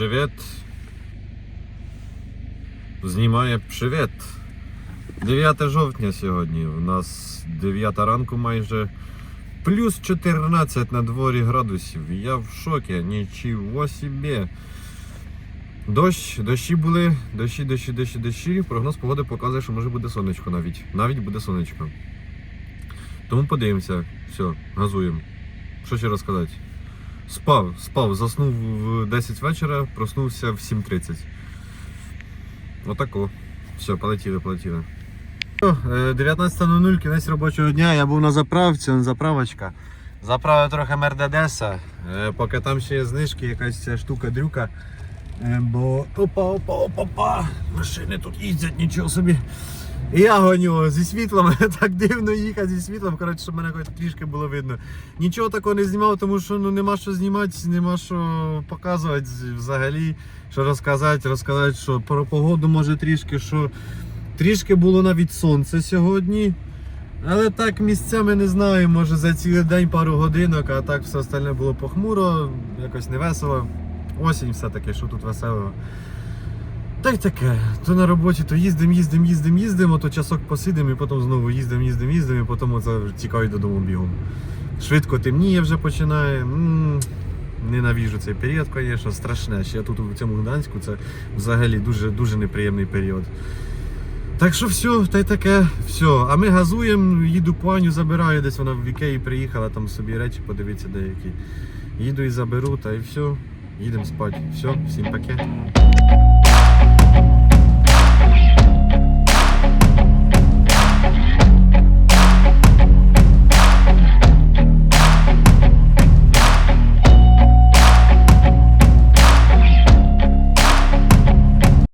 Привіт. Знімає привіт. 9 жовтня сьогодні. У нас 9 ранку майже. Плюс 14 на дворі градусів. Я в шокі. Нічого собі. Дощ, дощі були, дощі, дощі, дощі, дощі. Прогноз погоди показує, що може буде сонечко навіть. Навіть буде сонечко. Тому подивимося. Все, газуємо. Що ще розказати? Спав, спав, заснув в 10 вечора, проснувся в 7.30. Отако. Все, полетіли, полетіли. Е, 19.00, кінець робочого дня. Я був на заправці, заправочка. Заправив трохи Мердедеса, е, поки там ще є знижки, якась штука-дрюка. Е, Бо опа, опа, опа, опа. Машини тут їздять, нічого собі. І я гоню зі світлом, так дивно їхати зі світлом, коротше, щоб мене хоч трішки було видно. Нічого такого не знімав, тому що ну, нема що знімати, нема що показувати взагалі, що розказати, розказати, що про погоду може трішки, що трішки було навіть сонце сьогодні. Але так місцями не знаю, може за цілий день пару годинок, а так все остальне було похмуро, якось невесело. Осінь все-таки, що тут веселого. Та й таке, то на роботі, то їздимо, їздимо, їздимо, їздимо, то часок посидимо і потім знову їздимо, їздимо, їздимо, і потім тікаю додому бігом. Швидко темніє вже починає. ненавіжу цей період, звісно, страшне. Ще тут у цьому Гданську це взагалі дуже, дуже неприємний період. Так що все, та й таке, все. А ми газуємо, їду Паню, забираю, десь вона в Ікеї приїхала, там собі речі подивитися деякі. Їду і заберу, та і все. Їдемо спати. Все, всім паке.